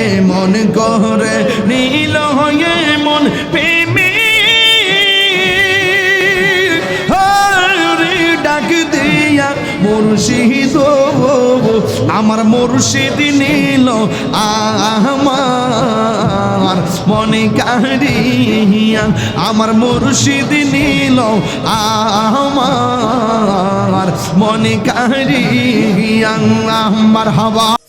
কেমন করে নীল হয়ে মন হরে ডাক দিয়া মুর্শিদ আমার মুর্শিদ নীল আমার। মনে কারিয়া আমার মুর্শিদ নীল আমার। মনে কারিয়া আমার হওয়া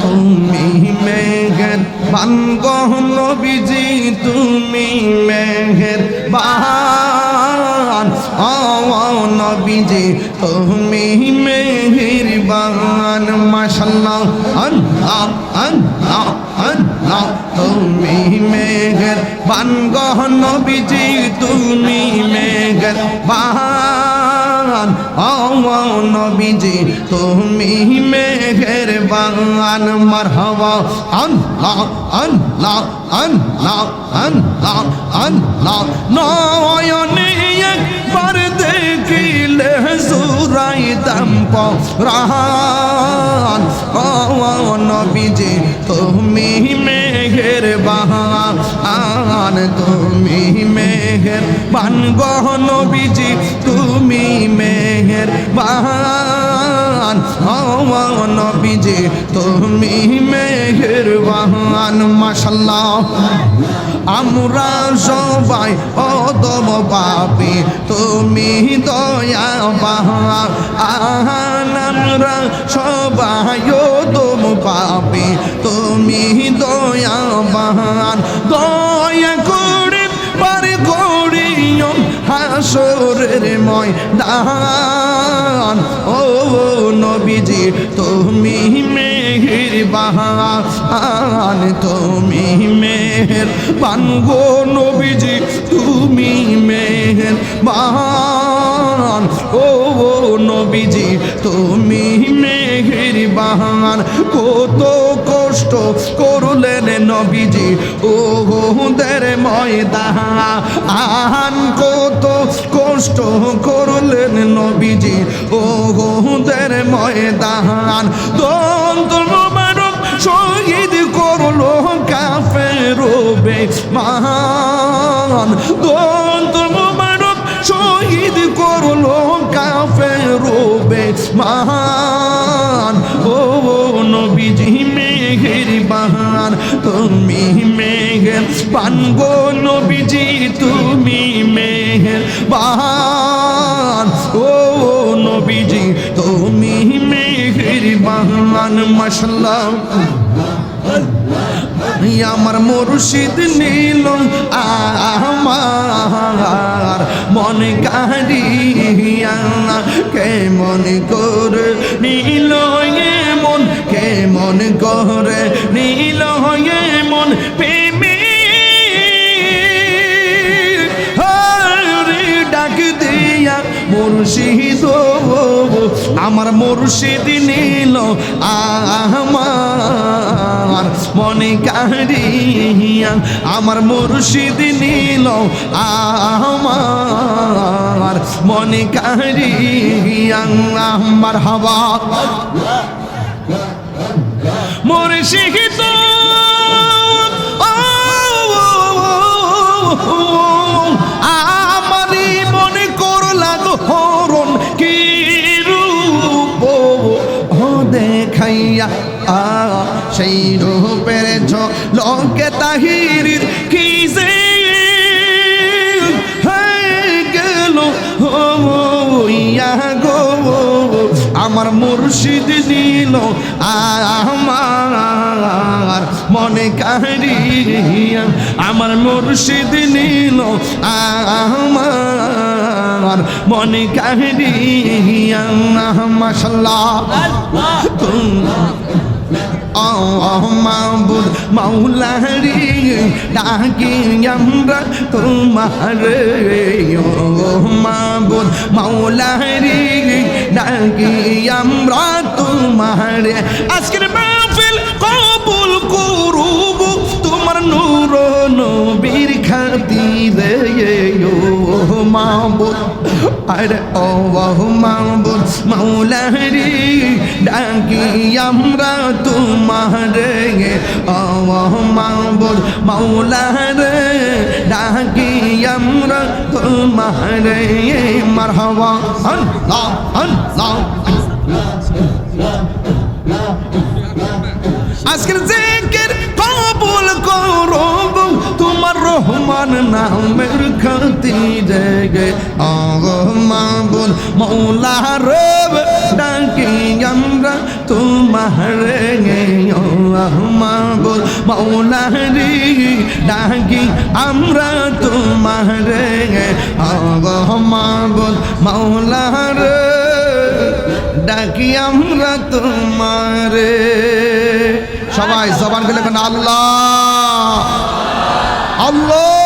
তুমি মেঘের বানগহ নবীজি তুমি মেঘের বান ও নবীজি, তুমি মেঘের বান মাশাল্লাহ, আল্লাহ আল্লাহ আল্লাহ, তুমি মেঘের বানগহ নবীজি, তুমি মেঘের বান ও নবীজি, তুমি মেঘের বান মারহাবা। আল্লাহ আল্লাহ আল্লাহ আল্লাহ আল্লাহ। নয়নে একবার দেখিলে সুরাইতাম পরান ও নবীজি, তুমি মেঘের বাহান তুমি মেঘের বান গহ নবীজি, তুমি মেঘের বাহান নবীজি তুমি মেঘের বাহান মাশাল্লাহ আমরা সবাই অদম পাপি, তুমি দয়া বাহান আমরা সবাই অদম পাপি, তুমি দয়া বাহান দয়া হাসরের ময়দান। ও নবীজি, তুমি মেহের বাহান তুমি মেহের বানগো নবীজি, তুমি মেহের বাহান ও নবীজি, তুমি মেহের বাহান কত কত কষ্ট করলেন নবীজি। ও দের ময়দান কত কষ্ট করলেন নবীজি। ও দের ময়দান। দন্ত মোবারক শহীদ করল কাফের মান দন্ত মোবারক শহীদ করল কাফের মান তুমি মেঘের পানগো নবীজি, তুমি মেঘের বাহান ও নবীজি, তুমি মেঘের বাহান মশলা আমার মুর্শিদ নীল আমার মন কারিয়া কেমন করে নীল মন আমার মুর্শিদ নীল আমার মনে কারিয়া আমার মুর্শিদ নীল আমার মনে কারিয়া আমার হাওয়া। মুর্শিদ সেই রূপের ঝলকে তাহির কি যে হয়ে গেল? ইয়া গো আমার মুর্শিদ দিল আমার মনে কারিয়া আমার মুর্শিদ নিল আমার মনে কারিয়া মাশাল্লাহ। মাবুদ মাওলারি ডাকি আমরা তোমারে। মাবুদ মাওলারি ডাকি আমরা তোমারে। আজকের মাহফিল কবুল করুব তোমার নূর নবীর খাতিরে। ও মাবুদ আরে ও মাবুদ মাওলারি, ডাকি আমরা তোমারে। ও মাবুদ মাওলারে, ডাকি আমরা তোমারে। মারহাবা, আল্লাহ আল্লাহ। আজকের জিকির কবুল করব তোমার রহমান নামের খাতিরে গে মাবুল মৌলা রব ডাকি আমরা তোমার গে মাবুল মৌলা রে ডাকি আমরা তোমার গে মাবুল মৌলা রে ডাকি আমরা তোমারে সবাই খুলে কেন আল্লাহ আল্লাহ